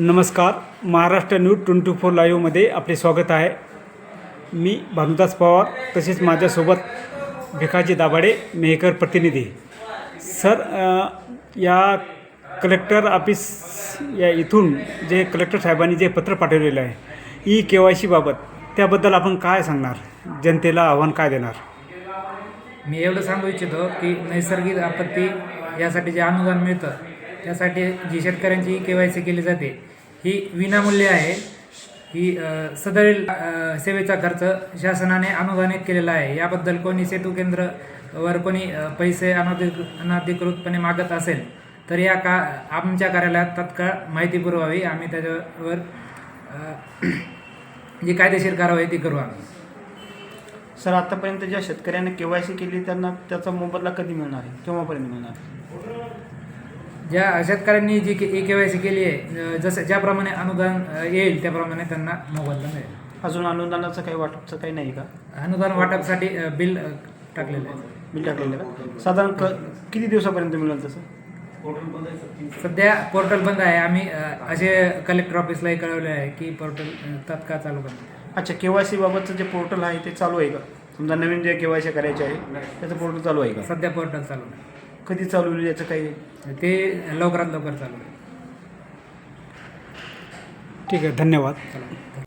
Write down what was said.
नमस्कार. Maharashtra news twenty four लाईव्हमध्ये आपले स्वागत आहे. मी भानुदास पवार तसेच माझ्यासोबत भिकाजी दाभाडे मेहकर प्रतिनिधी. सर या कलेक्टर ऑफिस या इथून जे कलेक्टर साहेबांनी जे पत्र पाठवलेलं आहे ई के वाय सीबाबत त्याबद्दल आपण काय सांगणार? जनतेला आव्हान काय देणार? मी एवढं सांगू इच्छितो की नैसर्गिक आपत्ती यासाठी जे अनुदान मिळतं त्यासाठी जी शेतकऱ्यांची के वाय सी केली जाते ही विनामूल्य आहे. ही सदरील सेवेचा खर्च शासनाने अनुदानित केलेला आहे. याबद्दल कोणी सेतू केंद्रवर कोणी पैसे अनधिक अनधिकृतपणे मागत असेल तर या का आमच्या कार्यालयात तत्काळ माहिती पुरवावी. आम्ही त्याच्यावर जी कायदेशीर कारवाई ती करू आम्ही. सर आतापर्यंत ज्या शेतकऱ्यांनी के वाय सी केली त्यांना त्याचा मोबदला कधी मिळणार आहे? केव्हापर्यंत मिळणार ज्या शेतकऱ्यांनी जी ई के वाय सी केली आहे जसं ज्याप्रमाणे अनुदान येईल त्याप्रमाणे त्यांना मोबदला मिळेल. अजून अनुदानाचं काही वाटपचं काही नाही का? अनुदान वाटपसाठी बिल टाकलेलं आहे. बिल टाकलेलं का? साधारण क किती दिवसापर्यंत मिळेल तसं? सध्या पोर्टल बंद आहे. आम्ही अ, असे कलेक्टर ऑफिसलाही कळवले आहे की पोर्टल अ, तात्काळ चालू करा. अच्छा के वाय सी बाबतचं जे पोर्टल आहे ते चालू आहे का? समजा नवीन जे के वाय सी करायचे आहे त्याचं पोर्टल चालू आहे का? सध्या पोर्टल चालू आहे कधी चालू होईल याचं काही ते लवकरात लवकर चालू आहे ठीक आहे धन्यवाद. चला.